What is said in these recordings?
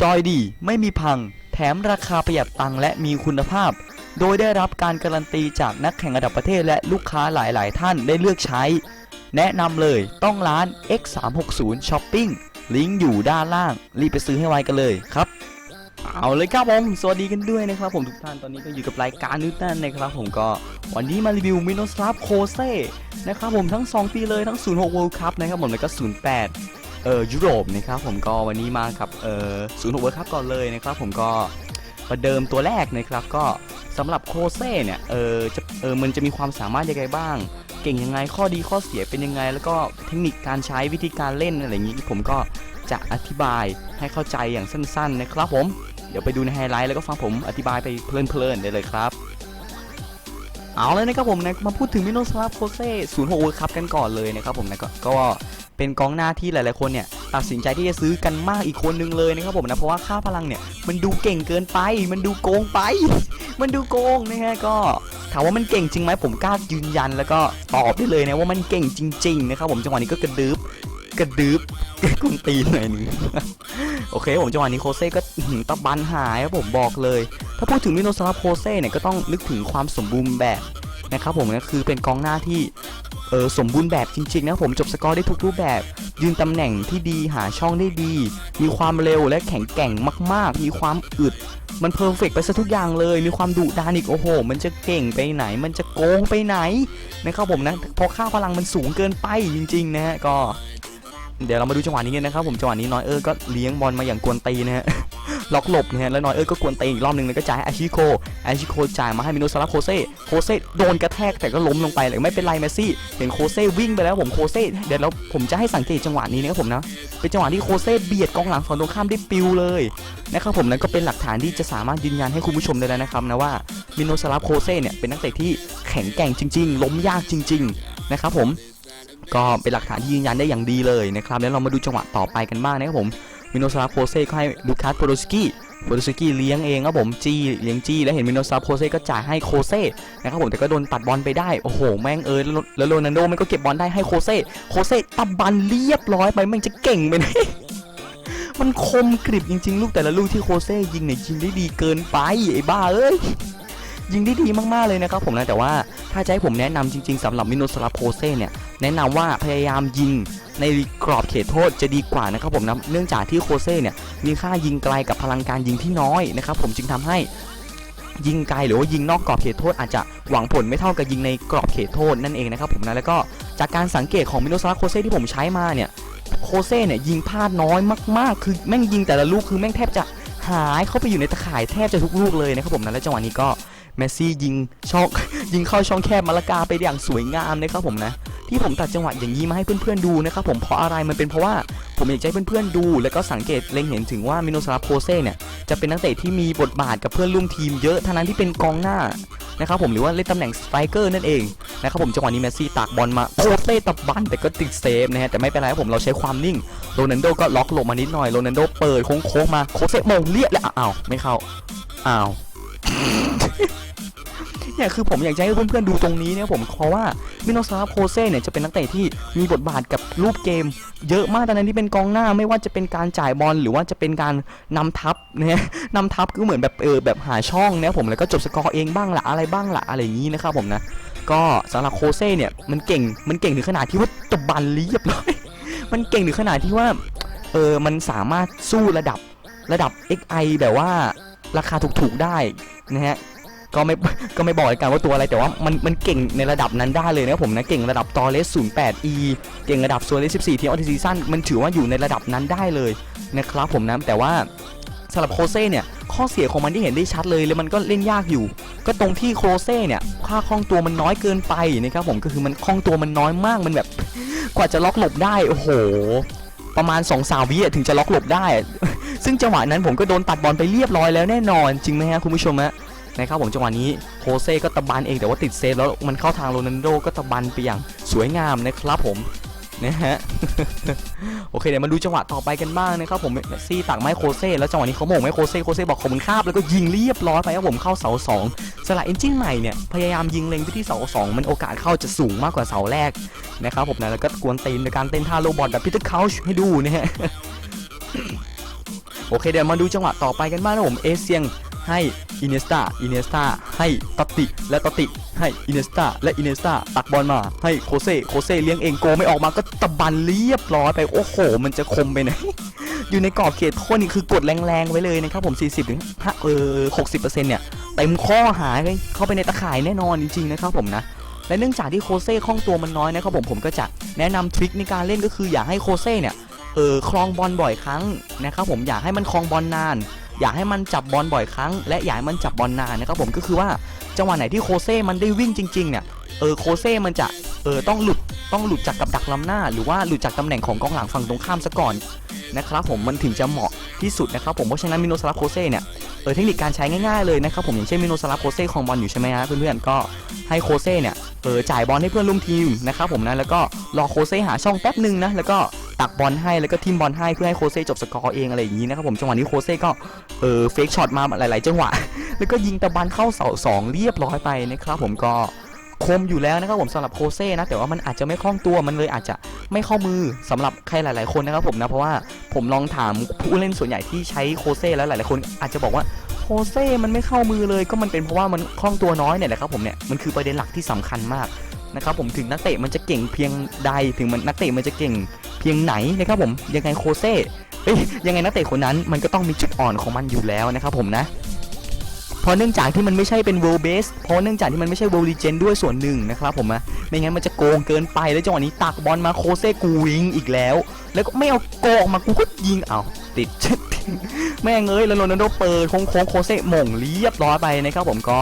จอยดีไม่มีพัง แถมราคาประหยัดตังและมีคุณภาพ โดยได้รับการการันตีจากนักแข่งระดับประเทศและลูกค้าหลาย ๆ ท่านได้เลือกใช้ แนะนำเลยต้องร้าน X360 Shopping ลิงก์อยู่ด้านล่าง รีบไปซื้อให้ไวกันเลยครับเอาเลยครับผมสวัสดีกันด้วยนะครับผมทุกท่านตอนนี้ก็อยู่กับรายการนิวตันนะครับผมก็วันนี้มารีวิวมิโนสลาฟโคเซ่นะครับผมทั้ง 2 ปีเลยทั้ง 06 World Cup นะครับผมแล้วก็ 08 เออยุโรปนะครับผมก็วันนี้มากับเอ่อ06 World Cup ก่อนเลยนะครับผมก็ประเดิมตัวแรกนะครับก็สำหรับโคเซ่เนี่ยเออจะเออมันจะมีความสามารถยังไงบ้าง เก่งยังไงข้อดีข้อเสียเป็นยังไง แล้วก็เทคนิคการใช้วิธีการเล่นอะไรอย่างนี้ผมก็จะอธิบายให้เข้าใจอย่างสั้นๆนะครับผมเดี๋ยวไปดูในไฮไลท์แล้วก็ฟังผมอธิบายไปเพลินๆได้เลยครับเอาเลยนะครับผมนะมาพูดถึงมิโนสลาฟโคเซ่06 World Cup กันก่อนเลยนะครับผมนะก็ก็ เป็นกองหน้าที่หลายๆคนเนี่ยตัดสินใจที่จะซื้อกันมากอีกคนนึงเลยนะครับผมนะ เพราะว่าค่าพลังเนี่ยมันดูเก่งเกินไป มันดูโกงไป มันดูโกงนะฮะก็ถามว่ามันเก่งจริงไหมผมกล้ายืนยัน แล้วก็ตอบได้เลยนะว่ามันเก่งจริง ๆ นะครับผมจังหวะนี้ก็กระดืบกระดืบกุนตีหน่อยนึงโอเคผมจังหวะนี้โคเซ่ก็ตะบันหายครับผมบอกเลย ถ้าพูดถึงมิโนซาราโคเซ่เนี่ยก็ต้องนึกถึงความสมบูรณ์แบบนะครับผมก็คือเป็นกองหน้าที่ เออสมบูรณ์แบบจริงๆนะผมจบสกอร์ได้ทุกรูปแบบ ยืนตำแหน่งที่ดีหาช่องได้ดี มีความเร็วและแข็งแกร่งมาก ๆ มีความอึด มันเพอร์เฟกไปซะทุกอย่างเลย มีความดุดานอีกโอ้โห มันจะเก่งไปไหน มันจะโกงไปไหนนะครับผมนะเพราะค่าพลังมันสูงเกินไปจริง ๆ นะฮะก็ เดี๋ยวเรามาดูจังหวะนี้กันนะครับผมจังหวะนี้น้อยเออร์ก็เลี้ยงบอลมาอย่างกวนตีนะฮะล็อกหลบนะฮะแล้วน้อยเออร์ก็กวนตีอีกรอบหนึงแล้วก็จ่ายอาชิโคอาชิโคจ่ายมาให้มิโนซาราโคเซ่โคเซ่โดนกระแทกแต่ก็ล้มลงไปเลยไม่เป็นไรเมสซี่เห็นโคเซ่วิ่งไปแล้วผมโคเซ่เดี๋ยวเราผมจะให้สังเกตจังหวะนี้นะครับผมนะเป็นจังหวะที่โคเซ่เบียดกองหลังฝั่งตรงข้ามได้ปิวเลยนะครับผมนั้นก็เป็นหลักฐานที่จะสามารถยืนยันให้คุณผู้ชมได้แล้วนะครับนะว่ามิโนซาราโคเซ่เนี่ยเป็นนักเตะที่แข็งแกร่งจริง ๆ ล้มยากจริง ๆ นะครับผมก็เป็นหลักฐานที่ยืนยันได้อย่างดีเลยนะครับแล้วเรามาดูจังหวะต่อไปกันบ้างนะครับผมมิโนซาราโคเซ่ก็ให้ลูคัสโปโรสกี้ โปโรสกี้เลี้ยงเองครับผมจี้เลี้ยงจี้แล้วเห็นมิโนซาราโคเซ่ก็จ่ายให้โคเซ่นะครับผมแต่ก็โดนตัดบอลไปได้โอ้โหแม่งเอยแล้วแล้วโรนัลโดมันก็เก็บบอลได้ให้โคเซ่โคเซ่ตับบันเรียบร้อยไปมันจะเก่งไปไหนมันคมกริบจริง ๆ ลูกแต่ละลูกที่โคเซ่ยิงเนี่ยยิงได้ดีเกินไปไอ้บ้าเอ้ยยิงได้ดีมากๆเลยนะครับผมนะแต่ว่า ถ้าจะให้ผมแนะนำจริง ๆสำหรับมิโนซาราโคเซ่เนี่ยแนะนำว่าพยายามยิงในกรอบเขตโทษจะดีกว่านะครับผมนะเนื่องจากที่โคเซ่เนี่ยมีค่ายิงไกลกับพลังการยิงที่น้อยนะครับผมจึงทำให้ยิงไกลหรือว่ายิงนอกกรอบเขตโทษอาจจะหวังผลไม่เท่ากับยิงในกรอบเขตโทษนั่นเองนะครับผมนะแล้วก็จากการสังเกตของมิโนซาราโคเซ่ที่ผมใช้มาเนี่ยโคเซ่เนี่ยยิงพลาดน้อยมากๆ คือแม่งยิงแต่ละลูกคือแม่งแทบจะหายเข้าไปอยู่ในตะข่ายแทบจะทุกลูกเลยนะครับผมนะและจังหวะนี้ก็ เมสซี่ยิงช่องยิงเข้าช่องแคบมาละกาไปอย่างสวยงามนะครับผมนะที่ผมตัดจังหวะอย่างนี้มาให้เพื่อนๆดูนะครับผมเพราะอะไรมันเป็นเพราะว่าผมอยากจะให้เพื่อนๆดู แล้วก็สังเกตเล็งเห็นถึงว่ามิโนซาราโพเซ่เนี่ยจะเป็นนักเตะที่มีบทบาทกับเพื่อนร่วมทีมเยอะทั้งนั้นที่เป็นกองหน้านะครับผมหรือว่าเล่นตำแหน่งสไตรเกอร์นั่นเองนะครับผมจังหวะนี้เมสซี่ตากบอลมาโคเซ่ตับบันแต่ก็ติดเซฟนะฮะแต่ไม่เป็นไรครับผมเราใช้ความนิ่งโรนัลโดก็ล็อกหลบมานิดหน่อยโรนัลโดเปิดโค้งๆมาโคเซ่มงเรียแล้วอ้าวไม่เข้าอ้าว เนี่ยคือผมอยากจะให้เพื่อนๆดูตรงนี้เนี่ยผมเพราะว่ามิโนซาโคเซ่เนี่ยจะเป็นนักเตะที่มีบทบาทกับรูปเกม เยอะมากตอนนั้นที่เป็นกองหน้าไม่ว่าจะเป็นการจ่ายบอลหรือว่าจะเป็นการนำทัพเนี่ยนำทัพก็เหมือนแบบเออแบบหาช่องเนี่ยผมแล้วก็จบสกอร์เองบ้างละอะไรบ้างละอะไรอย่างนี้นะครับผมนะก็สำหรับโคเซ่เนี่ยมันเก่งมันเก่งถึงขนาดที่ว่าตบบันเรียบร้อยมันเก่งถึงขนาดที่ว่าเออมันสามารถสู้ระดับระดับ XI แบบว่าราคาถูกๆได้นะฮะ ก็ไม่ก็ไม่บอกกันว่าตัวอะไรแต่ว่ามันมันเก่งในระดับนั้นได้เลยนะครับผมนะเก่งระดับตอเลส 08 e เก่งระดับโซเลส 14ทีออทิซีซั่นมันถือว่าอยู่ในระดับนั้นได้เลยนะครับผมนะแต่ว่าสำหรับโคเซ่เนี่ยข้อเสียของมันที่เห็นได้ชัดเลยแล้วมันก็เล่นยากอยู่ ก็ตรงที่โคเซ่เนี่ยค่าคล่องตัวมันน้อยเกินไปนะครับผมก็คือมันคล่องตัวมันน้อยมากมันแบบกว่าจะล็อกหลบได้โอ้โหประมาณ2อสาวิถึงจะล็อกหลบได้ ซึ่งจังหวะนั้นผมก็โดนตัดบอลไปเรียบร้อยแล้วแน่นอนจริงไหมฮะคุณผู้ชมฮะ นะครับผมจังหวะนี้โคเซ่ก็ตะบันเองแต่ว่าติดเซฟแล้วมันเข้าทางโรนัลโดก็ตะบันไปอย่างสวยงามนะครับผมนะฮะโอเคเดี๋ยวมาดูจังหวะต่อไปกันบ้างนะครับผมเมซี่ตักไม้โคเซ่แล้วจังหวะนี้เขาโมงไม้โคเซ่โคเซ่บอกขอบคุณครับแล้วก็ยิงเรียบร้อยไปครับผมเข้าเสาสองสละเอนจินใหม่เนี่ยพยายามยิงเล็งไปที่เสาสองมันโอกาสเข้าจะสูงมากกว่าเสาแรกนะครับผมนะแล้วก็กวนตีนในการเต้นท่าโรบอทแบบพีเตอร์เคาช์ให้ดูนะฮะโอเคเดี๋ยวมาดูจังหวะต่อไปกันบ้างนะผมเอเซียง ให้อินเนสตาอินเนสตาให้ตอตติ และตอตติ ให้อินเนสตาและอินเนสตาตักบอลมา ให้โคเซ่โคเซ่เลี้ยงเองโกไม่ออกมาก็ตะบันเรียบร้อยไป โอ้โห มันจะคมไปไหนอยู่ในกรอบเขตโทษนี่คือกดแรงๆไว้เลยนะครับผม 40ถึง5เออ60%เนี่ยเต็มข้อหาเลยเข้าไปในตะข่ายแน่นอนจริงๆนะครับผมนะและเนื่องจากที่โคเซ่คล่องตัวมันน้อยนะครับผมผมก็จะแนะนำทริคในการเล่นก็คืออย่าให้โคเซ่เนี่ยเออคลองบอลบ่อยครั้งนะครับผมอยากให้มันคลองบอลนาน อยากให้มันจับบอลบ่อยครั้ง และอยากให้มันจับบอลนานนะครับผมก็คือว่าจังหวะไหนที่โคเซ่มันได้วิ่งจริงๆเนี่ยเออโคเซ่มันจะเออต้องหลุดต้องหลุดจากกับดักล้ำหน้า หรือว่าหลุดจากตำแหน่งของกองหลังฝั่งตรงข้ามซะก่อนนะครับผมมันถึงจะเหมาะที่สุดนะครับผมเพราะฉะนั้นมิโนซาราโคเซ่เนี่ยเออเทคนิคการใช้ง่ายๆเลยนะครับผมอย่างเช่นมิโนซาราโคเซ่คลองบอลอยู่ใช่ไหมฮะเพื่อนๆก็ให้โคเซ่เนี่ยเออจ่ายบอลให้เพื่อนร่วมทีมนะครับผมนะแล้วก็รอโคเซ่หาช่องแป๊บหนึ่งนะแล้วก็ ตักบอลให้แล้วก็ทิมบอลให้เพื่อให้โคเซ่จบสกอร์เองอะไรอย่างนี้นะครับผมจังหวะนี้โคเซ่ก็เออเฟกช็อตมาหลาย ๆ จังหวะ แล้วก็ยิงตะบันเข้าเสาสองเรียบร้อยไปนะครับผมก็คมอยู่แล้วนะครับผมสำหรับโคเซ่นะแต่ว่ามันอาจจะไม่คล่องตัวมันเลยอาจจะไม่เข้ามือสำหรับใครหลาย ๆ คนนะครับผมนะเพราะว่าผมลองถามผู้เล่นส่วนใหญ่ที่ใช้โคเซ่แล้วหลาย ๆ คนอาจจะบอกว่าโคเซ่มันไม่เข้ามือเลยก็มันเป็นเพราะว่ามันคล่องตัวน้อยเนี่ยแหละครับผมเนี่ยมันคือประเด็นหลักที่สำคัญมากนะครับผมถึงนักเตะมันจะเก่งเพียงใดถึงมันนักเตะมันจะเก่ง พียงไหนนะครับผมยังไงโคเซ่เอ้ยยังไงนักเตะคนนั้นมันก็ต้องมีจุดอ่อนของมันอยู่แล้วนะครับผมนะเพราะเนื่องจากที่มันไม่ใช่เป็น world base เพราะเนื่องจากที่มันไม่ใช่ world legend ด้วยส่วนหนึ่งนะครับผมนะไม่งั้นมันจะโกงเกินไปแล้วจังหวะนี้ตักบอลมาโคเซ่กูวิงอีกแล้ว แล้วก็ไม่เอาโกออกมากูก็ยิงเอาติดแม่งเอ้ยแล้วโรนัลโดเปิดโค้งโค้งโคเซ่หม่งเรียบร้อยไปนะครับผมก็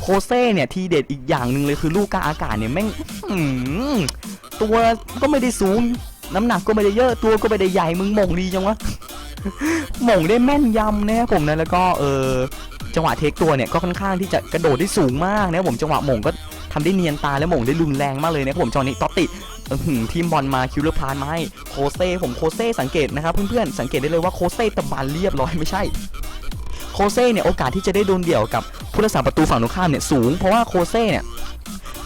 โคเซ่เนี่ยทีเด็ดอีกอย่างหนึ่งเลยคือลูกกาอากาศเนี่ยแม่งตัวก็ไม่ได้สูง น้ำหนักก็ไม่ได้เยอะตัวก็ไม่ได้ใหญ่มึงหม่งดีจังวะหม่งได้แม่นยำนะครับผมนะแล้วก็เออจังหวะเทคตัวเนี่ยก็ค่อนข้างที่จะกระโดดได้สูงมากนะครับผมจังหวะหม่งก็ทำได้เนียนตาและหม่งได้รุนแรงมากเลยนะครับผมจอนี้ตอตติอื้อหือทีมบอลมาคิวเลอร์พานมาให้โคเซ่ผมโคเซ่สังเกตนะครับเพื่อนๆสังเกตได้เลยว่าโคเซ่ตะบันเรียบร้อยไม่ใช่โคเซ่เนี่ยโอกาสที่จะได้โดนเดี่ยวกับผู้รักษาประตูฝั่งตรงข้ามเนี่ยสูงเพราะว่าโคเซ่เนี่ย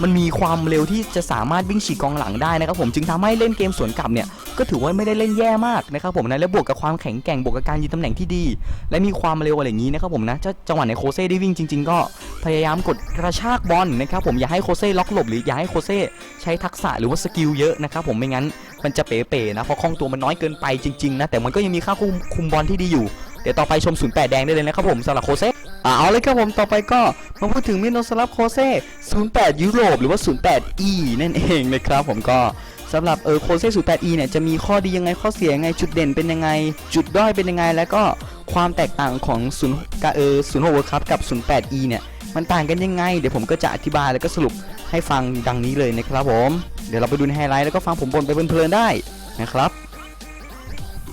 มันมีความเร็วที่จะสามารถวิ่งฉีกกองหลังได้นะครับผมจึงทำให้เล่นเกมสวนกลับเนี่ยก็ถือว่าไม่ได้เล่นแย่มากนะครับผมนะและบวกกับความแข็งแกร่งบวกกับการยืนตำแหน่งที่ดี และมีความเร็วอะไรอย่างนี้นะครับผมนะถ้าจังหวะไหนโคเซ่ได้วิ่งจริง ๆ ก็พยายามกดกระชากบอลนะครับผมอย่าให้โคเซ่ล็อกหลบหรืออย่าให้โคเซ่ใช้ทักษะหรือว่าสกิลเยอะนะครับผมไม่งั้นมันจะเป๋ๆนะเพราะคล่องตัวมันน้อยเกินไปจริงๆนะแต่มันก็ยังมีค่าคุมคุมบอลที่ดีอยู่เดี๋ยวต่อไปชม08แดงได้เลยนะครับผมสำหรับโคเซ่ อ่าเอาเลยครับผมต่อไปก็มาพูดถึงมิโนสลับโคเซ่08 ยุโรปหรือว่า 08 E นั่นเองนะครับผมก็สำหรับเออโคเซ่08 E เนี่ยจะมีข้อดียังไงข้อเสียยังไงจุดเด่นเป็นยังไง จุดด้อยเป็นยังไง แล้วก็ความแตกต่างของ0กะเออ06 World Cup กับ 08 E เนี่ยมันต่างกันยังไง เดี๋ยวผมก็จะอธิบายแล้วก็สรุปให้ฟังดังนี้เลยนะครับผมเดี๋ยวเราไปดูในไฮไลท์แล้วก็ฟังผมบ่นไปเพลินๆได้นะครับ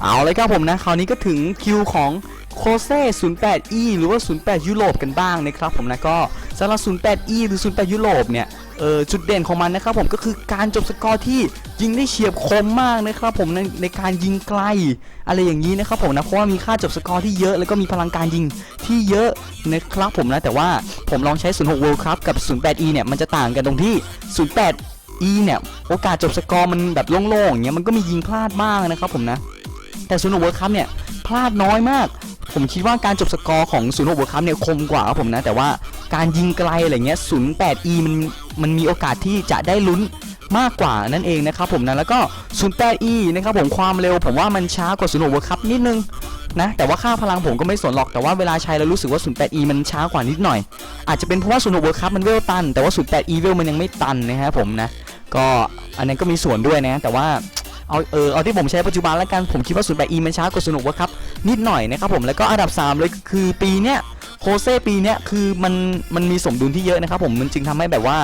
เอาเลยครับผมนะคราวนี้ก็ถึงคิวของ โคเซ่ 08E หรือว่า 08 ยุโรปกันบ้างนะครับผมนะก็สำหรับ 08E หรือ 08 ยุโรปเนี่ยเออจุดเด่นของมันนะครับผมก็คือการจบสกอร์ที่ยิงได้เฉียบคมมากนะครับผมในในการยิงไกลอะไรอย่างนี้นะครับผมนะเพราะว่ามีค่าจบสกอร์ที่เยอะแล้วก็มีพลังการยิงที่เยอะนะครับผมนะแต่ว่าผมลองใช้ 06 World Cup กับ 08E เนี่ยมันจะต่างกันตรงที่ 08 E เนี่ยโอกาสจบสกอร์มันแบบโล่งๆอย่างเงี้ยมันก็มียิงพลาดบ้างนะครับผมนะแต่ศูนย์เวิร์คคัพเนี่ยพลาดน้อยมาก ผมคิดว่าการจบสกอร์ของศูนย์เวิร์คคัพเนี่ยคมกว่าครับผมนะ แต่ว่าการยิงไกลอะไรเงี้ย08 E มันมันมีโอกาสที่จะได้ลุ้นมากกว่านั่นเองนะครับผมนะแล้วก็08 E นะครับผมความเร็ว ผมว่ามันช้ากว่าศูนย์เวิร์คคัพนิดนึงนะแต่ว่าค่าพลังผมก็ไม่สนหรอกแต่ว่าเวลาใช้แล้วรู้สึกว่า 08E มันช้ากว่านิดหน่อย อาจจะเป็นเพราะว่าศูนย์เวิร์คัพมันเวลตัน แต่ว่า 08E เวลมันยังไม่ตันนะครับผมนะ ก็อันนั้นก็มีส่วนด้วยนะ แต่ว่าเอาเออเอาที่ผมใช้ปัจจุบันแล้วกันผมคิดว่า 08E มันช้ากว่าสนุกว่าครับ นิดหน่อยนะครับผมแล้วก็อันดับ 3 เลยคือปีเนี้ยโคเซ่ปีเนี้ยคือมันมันมีสมดุลที่เยอะนะครับผมมันจึงทำให้แบบว่า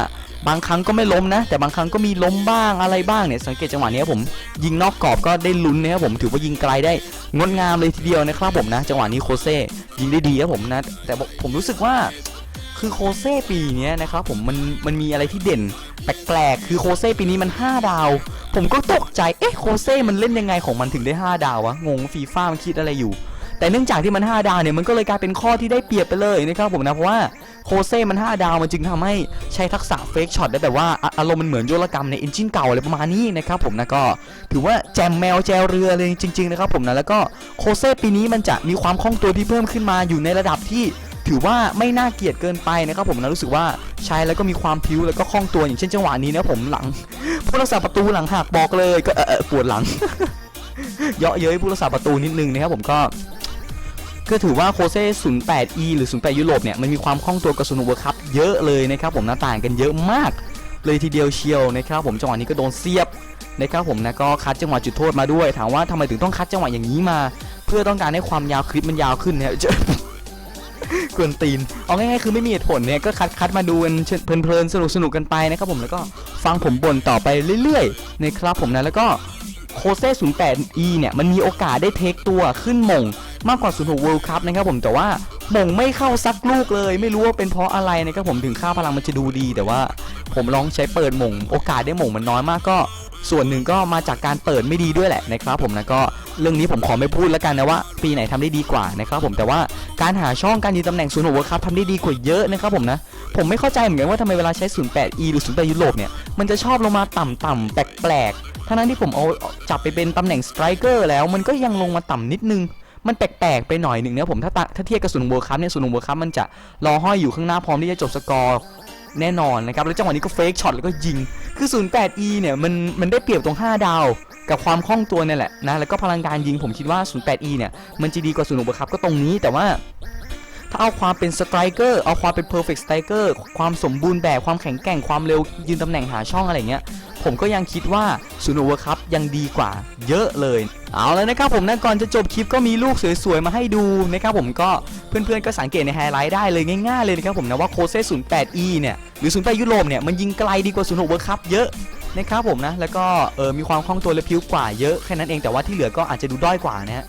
บางครั้งก็ไม่ล้มนะ แต่บางครั้งก็มีล้มบ้างอะไรบ้างเนี่ยสังเกตจังหวะนี้ครับผมยิงนอกกรอบก็ได้ลุ้นนะครับผมถือว่ายิงไกลได้งดงามเลยทีเดียวนะครับผมนะ จังหวะนี้โคเซ่ยิงได้ดีครับผมนะ แต่ผมรู้สึกว่า คือโคเซ่ปีนี้นะครับผมมันมันมีอะไรที่เด่นแปลกๆ คือโคเซ่ปีนี้มัน 5 ดาว ผมก็ตกใจ เอ๊ะโคเซ่มันเล่นยังไงของมันถึงได้ 5 ดาววะ งงฟีฟ่ามันคิดอะไรอยู่ แต่เนื่องจากที่มัน 5 ดาวเนี่ยมันก็เลยกลายเป็นข้อที่ได้เปรียบไปเลยนะครับผมนะ เพราะว่าโคเซ่มัน 5 ดาวมันจึงทำให้ใช้ทักษะเฟกช็อตได้แบบว่าออารมณ์มันเหมือนโยนกรรมในเอนจินเก่าอะไรประมาณนี้นะครับผมนะก็ถือว่าแจมแมวแจวเรือเลยจริง ๆ นะครับผมนะแล้วก็โคเซ่ปีนี้มันจะมีความคล่องตัวที่เพิ่มขึ้นมาอยู่ในระดับที่ ถือว่าไม่น่าเกลียดเกินไปนะครับผมนะรู้สึกว่าใช้แล้วก็มีความพิ้วแล้วก็คล่องตัวอย่างเช่นจังหวะนี้นะผมหลังผู้รักษาประตูหลังหักบอกเลยก็เออปวดหลัง เยาะเย้ยผู้รักษาประตูนิดนึงนะครับผมก็ก็ถือว่าโคเซ่ 08E หรือ 08 ยุโรปเนี่ยมันมีความคล่องตัวกับซูโนเวอร์คัพเยอะเลยนะครับผมหน้าต่างกันเยอะมาก เลยทีเดียวเชียวนะครับผมจังหวะนี้ก็โดนเสียบนะครับผมนะก็คัดจังหวะจุดโทษมาด้วยถามว่าทำไมถึงต้องคัดจังหวะอย่างนี้มา เพื่อต้องการให้ความยาวคลิปมันยาวขึ้นเนี่ย กวนตีน เอาง่ายๆคือไม่มีเหตุผลเนี่ยก็คัดคัดมาดูกันเพลินๆสนุกสนุกๆกันไปนะครับผมแล้วก็ฟังผมบ่นต่อไปเรื่อยๆนะครับผมนะแล้วก็โคเซ่ 08E เนี่ยมันมีโอกาสได้เทคตัวขึ้นมงมากกว่า 06 World Cup นะครับผมแต่ว่ามงไม่เข้าสักลูกเลย ไม่รู้ว่าเป็นเพราะอะไรนะครับผมถึงค่าพลังมันจะดูดี แต่ว่าผมลองใช้เปิดมงโอกาสได้มงมันน้อยมากก็ ส่วนหนึ่งก็มาจากการเปิดไม่ดีด้วยแหละนะครับผมนะก็ เรื่องนี้ผมขอไม่พูดแล้วกันนะว่าปีไหนทำได้ดีกว่านะครับผมแต่ว่าการหาช่องการยืนตำแหน่ง06 World Cup ทำได้ดีกว่าเยอะนะครับผมนะผมไม่เข้าใจเหมือนกันว่าทำไมเวลาใช้ 08E หรือ08ยุโรปเนี่ยมันจะชอบลงมาต่ำๆแปลกๆทั้งนั้นที่ผมเอาจับไปเป็นตำแหน่งสไตรเกอร์แล้วมันก็ยังลงมาต่ำนิดนึงมันแปลกๆไปหน่อยหนึ่งนะผมถ้าถ้าเทียบกับศูนย์เวิร์คัพเนี่ยศูนย์เวิร์คัพมันจะรอห้อยอยู่ข้างหน้าพร้อมที่จะจบสกอร์แน่นอนนะครับแล้วจังหวะนี้ก็เฟกช็อตแล้วก็ยิงคือ 08E เนี่ยมันมันได้เปรียบตรง 5 ดาว กับความคล่องตัวเนี่ยแหละนะแล้วก็พลังการยิงผมคิดว่า 08E เนี่ยมันจะดีกว่าศูนย์เวิร์คัพก็ตรงนี้แต่ว่าถ้าเอาความเป็นสไตรเกอร์เอาความเป็นเพอร์เฟกต์สไตรเกอร์ความสมบูรณ์แบบความแข็งแกร่งความเร็วยืนตำแหน่งหาช่องอะไรเงี้ย ผมก็ยังคิดว่าซูโนเวอร์คัพยังดีกว่าเยอะเลย เอาแล้วนะครับผมนะก่อนจะจบคลิปก็มีลูกสวยๆ มาให้ดูนะครับผมก็เพื่อนๆก็สังเกตในไฮไลท์ได้เลยง่ายๆเลยนะครับผมนะว่าโคเซ่ 08E เนี่ยหรือ 08 ยุโรปเนี่ยมันยิงไกลดีกว่า06 World Cup เยอะ นะครับผมนะ แล้วก็เออมีความคล่องตัวและพิ้วกว่าเยอะแค่นั้นเองแต่ว่าที่เหลือก็อาจจะดูด้อยกว่านะฮะ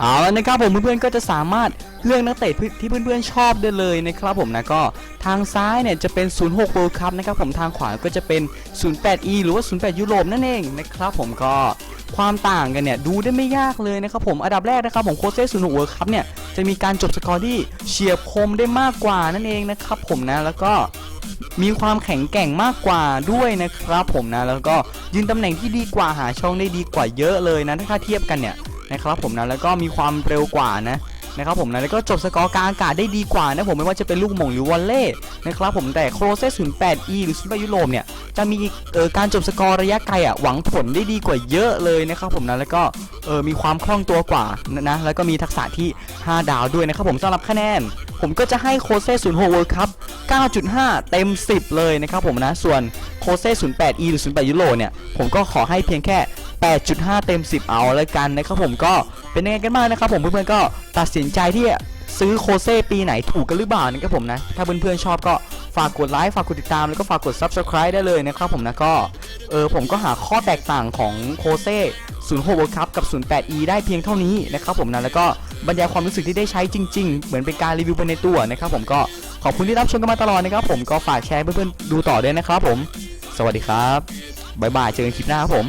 เอาแล้วนะครับผมเพื่อนๆก็จะสามารถเลือกนักเตะที่เพื่อนๆชอบได้เลยนะครับผมนะก็ทางซ้ายเนี่ยจะเป็น 06 World Cup นะครับผมทางขวาก็จะเป็น 08E หรือว่า 08 ยุโรปนั่นเองนะครับผมก็ความต่างกันเนี่ยดูได้ไม่ยากเลยนะครับผมอันดับแรกนะครับผมโคเซ่06 World Cup เนี่ยจะมีการจบสกอร์ที่เฉียบคมได้มากกว่านั่นเองนะครับผมนะแล้วก็ มีความแข็งแกร่งมากกว่าด้วยนะครับผมนะแล้วก็ยืนตำแหน่งที่ดีกว่าหาช่องได้ดีกว่าเยอะเลยนะถ้าเทียบกันเนี่ยนะครับผมนะแล้วก็มีความเร็วกว่านะนะครับผมนะแล้วก็จบสกอร์กลางอากาศได้ดีกว่านะผมไม่ว่าจะเป็นลูกหม่งหรือวอลเล่นะครับผมแต่โครเซ่08 e หรือซุปเปอร์ยุโรปเนี่ย จะมีเออการจบสกอร์ระยะไกลอะหวังผลได้ดีกว่าเยอะเลยนะครับผมนะแล้วก็เออมีความคล่องตัวกว่านะแล้วก็มีทักษะที่ 5 ดาวด้วยนะครับผมสำหรับคะแนน ผมก็จะให้โคเซ่06 World Cup 9.5 เต็ม 10 เลยนะครับผมนะส่วนโคเซ่08 e หรือ08ยุโรเนี่ยผมก็ขอให้เพียงแค่ 8.5 เต็ม 10 เอาแล้วกันนะครับผมก็เป็นยังไงกันบ้างนะครับผมเพื่อนๆก็ตัดสินใจที่จะซื้อโคเซ่ปีไหนถูกกันหรือเปล่านะครับผมนะถ้าเพื่อนๆชอบก็ ฝากกดไลค์ฝากกดติดตามแล้วก็ฝากกด Subscribe ได้เลยนะครับผมนะก็เออผมก็หาข้อแตกต่างของโคเซ่06 World Cup กับ 08E ได้เพียงเท่านี้นะครับผมนะแล้วก็บรรยายความรู้สึกที่ได้ใช้จริง ๆ เหมือนเป็นการรีวิวไปในตัวนะครับผมก็ขอบคุณที่รับชมกันมาตลอดนะครับผมก็ฝากแชร์เพื่อนๆดูต่อด้วยนะครับผม สวัสดีครับบ๊ายบายเจอกันคลิปหน้าครับผม